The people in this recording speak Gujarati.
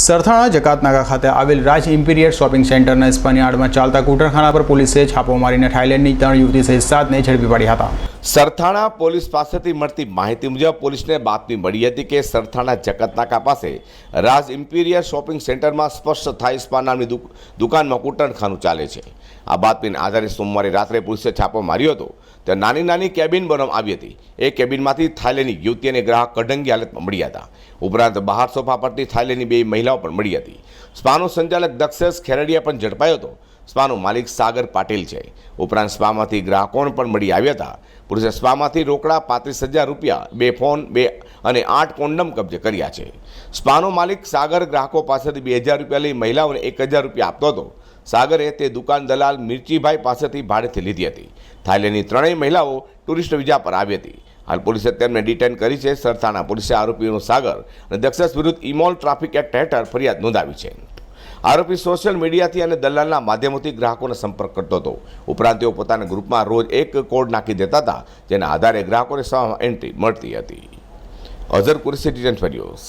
સરથાણા, જકાતનાકા ખાતે આવેલ રાજ ઇમ્પિરિયર શોપિંગ સેન્ટરના સ્પાની આડમાં ચાલતા કુટરખાના પર પોલીસે છાપો મારીને થાઇલેન્ડની ત્રણ યુવતી સહિત સાતને ઝડપી પાડ્યા હતા. સરથાણા પોલીસ પાસેથી મળતી માહિતી મુજબ પોલીસને બાતમી મળી હતી કે સરથાણા જકતનાકા પાસે રાજ ઇમ્પિરિયર શોપિંગ સેન્ટરમાં સ્પષ્ટ થાઈ સ્પા નામની દુકાનમાં કૂટણખાનું ચાલે છે. આ બાતમીને આધારે સોમવારે રાત્રે પોલીસે છાપો માર્યો હતો. ત્યાં નાની નાની કેબિન બનાવવામાં આવી હતી. એ કેબિનમાંથી થાઇલેન્ડની યુવતી અને ગ્રાહક કઢંગી હાલતમાં મળ્યા હતા. ઉપરાંત બહાર સોફા પરથી થાઇલેન્ડની બે મહિલાઓ પણ મળી હતી. સ્પાનો સંચાલક દક્ષેશ ખેરડિયા પણ ઝડપાયો હતો. સ્પાનો માલિક સાગર પાટીલ છે. ઉપરાંત સ્પામાંથી ગ્રાહકોને પણ મળી આવ્યા હતા. પુરુષે સ્પામાંથી રોકડા પાંત્રીસ હજાર રૂપિયા, બે ફોન, બે અને આઠ કોન્ડમ કબજે કર્યા છે. સ્પાનો માલિક સાગર ગ્રાહકો પાસેથી બે હજાર રૂપિયા લઈ મહિલાઓને એક હજાર રૂપિયા આપતો હતો. સાગરે તે દુકાન દલાલ મિર્ચીભાઈ પાસેથી ભાડેથી લીધી હતી. થાઈલેન્ડની ત્રણેય મહિલાઓ ટુરિસ્ટ વિઝા પર આવી હતી. હાલ પોલીસે તેમને ડિટેન કરી છે. સરથાણા પોલીસે આરોપીઓનો સાગર અને દક્ષસ વિરુદ્ધ ઇમોલ ટ્રાફિક એક્ટ હેઠળ ફરિયાદ નોંધાવી છે. આરોપી સોશિયલ મીડિયાથી અને દલાલના માધ્યમોથી ગ્રાહકોને સંપર્ક કરતો હતો. ઉપરાંત તેઓ પોતાના ગ્રુપમાં રોજ એક કોડ નાખી દેતા હતા, જેના આધારે ગ્રાહકોને સેવામાં એન્ટ્રી મળતી હતી. અઝર કુરેશી ડિટેન ફેરિયોસ